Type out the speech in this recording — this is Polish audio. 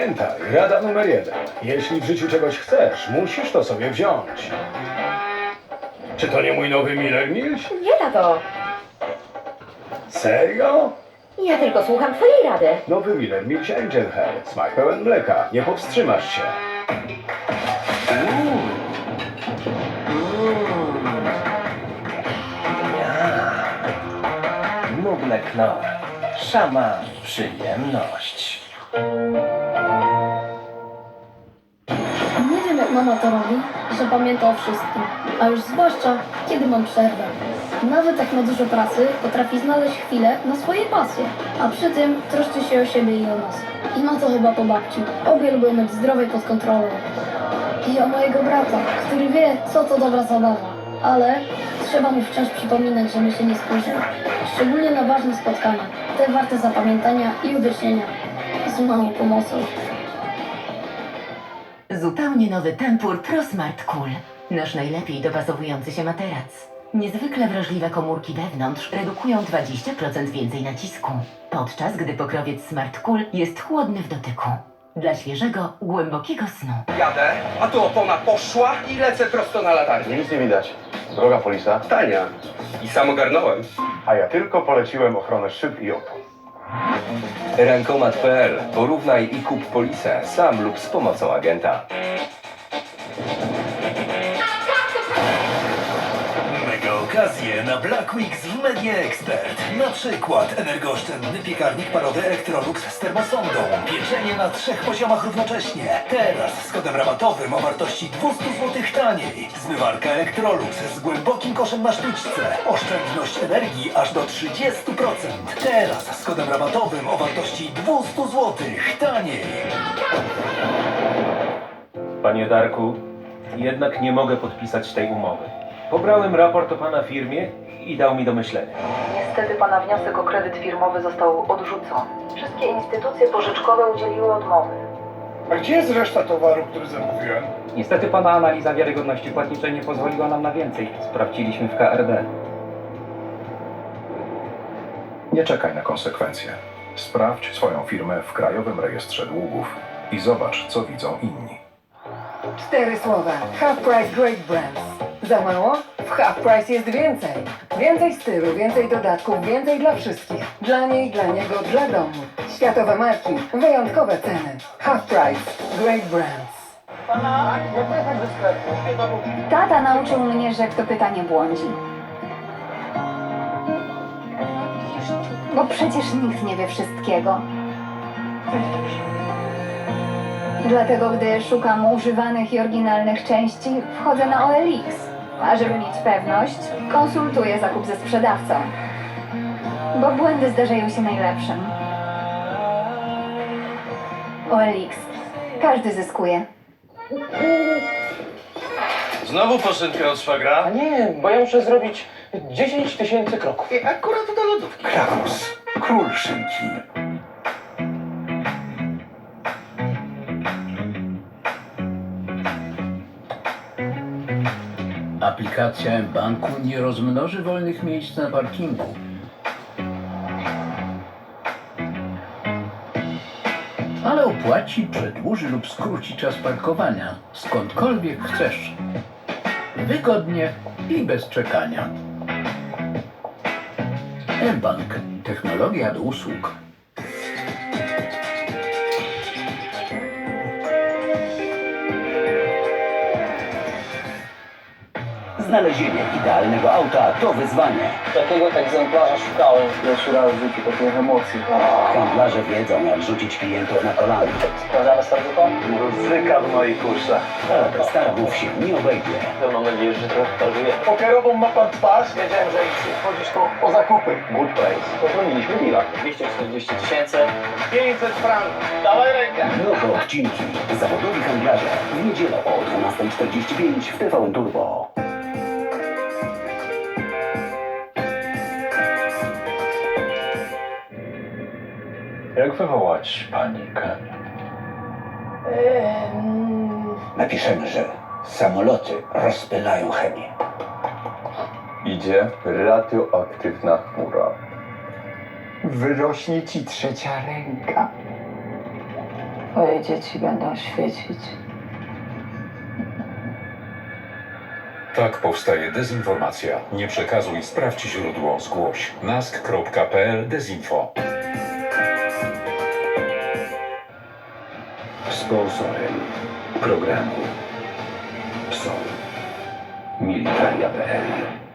Pamiętaj, rada numer jeden. Jeśli w życiu czegoś chcesz, musisz to sobie wziąć. Czy to nie mój nowy Miller Mills? Nie, tato. Serio? Ja tylko słucham twojej rady. Nowy Miller Mills Angel Hair. Smak pełen mleka. Nie powstrzymasz się. Nuble knor. Szama przyjemność. Jak mama to robi, że pamięta o wszystkim, a już zwłaszcza kiedy mam przerwę. Nawet jak ma dużo pracy, potrafi znaleźć chwilę na swoje pasje, a przy tym troszczy się o siebie i o nas. I ma to chyba po babci. Obie lubią mieć zdrowie pod kontrolą. I o mojego brata, który wie, co to dobra zabawa. Ale trzeba mu wciąż przypominać, że my się nie spóźnimy. Szczególnie na ważne spotkania, te warte zapamiętania i uwiecznienia. Z małą pomocą. Zupełnie nowy Tempur Pro Smart Cool. Nasz najlepiej dopasowujący się materac. Niezwykle wrażliwe komórki wewnątrz redukują 20% więcej nacisku, podczas gdy pokrowiec Smart Cool jest chłodny w dotyku. Dla świeżego, głębokiego snu. Jadę, a tu opona poszła i lecę prosto na latarnię. Nic nie widać. Droga polisa. Tania. I sam ogarnąłem. A ja tylko poleciłem ochronę szyb i opon. Rankomat.pl. Porównaj i kup polisę sam lub z pomocą agenta. Okazje na Black Weeks w Media Expert. Na przykład energooszczędny piekarnik parowy Electrolux z termosondą. Pieczenie na trzech poziomach równocześnie. Teraz z kodem rabatowym o wartości 200 zł taniej. Zmywarka Electrolux z głębokim koszem na sztuczce. Oszczędność energii aż do 30%. Teraz z kodem rabatowym o wartości 200 zł taniej. Panie Darku, jednak nie mogę podpisać tej umowy. Pobrałem raport o pana firmie i dał mi do myślenia. Niestety pana wniosek o kredyt firmowy został odrzucony. Wszystkie instytucje pożyczkowe udzieliły odmowy. A gdzie jest reszta towaru, który zamówiłem? Niestety pana analiza wiarygodności płatniczej nie pozwoliła nam na więcej. Sprawdziliśmy w KRD. Nie czekaj na konsekwencje. Sprawdź swoją firmę w Krajowym Rejestrze Długów i zobacz, co widzą inni. Cztery słowa. Half Price Great Brands. Za mało? W Half Price jest więcej. Więcej stylu, więcej dodatków, więcej dla wszystkich. Dla niej, dla niego, dla domu. Światowe marki, wyjątkowe ceny. Half Price Great Brands. Tata nauczył mnie, że kto pyta nie błądzi. Bo przecież nikt nie wie wszystkiego. Dlatego, gdy szukam używanych i oryginalnych części, wchodzę na OLX. A żeby mieć pewność, konsultuję zakup ze sprzedawcą. Bo błędy zdarzają się najlepszym. OLX. Każdy zyskuje. Znowu poszynkę od szwagra? Nie, bo ja muszę zrobić 10 tysięcy kroków. I akurat do lodówki. Krakus. Król szynki. Aplikacja M-Banku nie rozmnoży wolnych miejsc na parkingu. Ale opłaci, przedłuży lub skróci czas parkowania skądkolwiek chcesz. Wygodnie i bez czekania. M-Bank. Technologia do usług. Znalezienie idealnego auta to wyzwanie. Takiego egzemplarza szukałem. Pierwszy raz w życiu takich emocji. Handlarze wiedzą, jak rzucić klientów na kolana. Sprawdzamy startupa? Muzyka w moich uszach. Ale bez targów się nie obejdzie. Mam nadzieję, że trochę targuje. Pokerową ma pan twarz? Wiedziałem, że jeśli wchodzisz to po zakupy. Good place. Popełniliśmy deala. 240 tysięcy. 500 franków. Dawaj rękę. Nowe odcinki. Zawodowi handlarze. W niedzielę o 12.45 w TVN Turbo. Jak wywołać panikę? Napiszemy, że samoloty rozpylają chemię. Idzie radioaktywna chmura. Wyrośnie ci trzecia ręka. Twoje dzieci będą świecić. Tak powstaje dezinformacja. Nie przekazuj, sprawdź źródło, zgłoś. nask.pl dezinfo. Sponsorem programu są Militaria.pl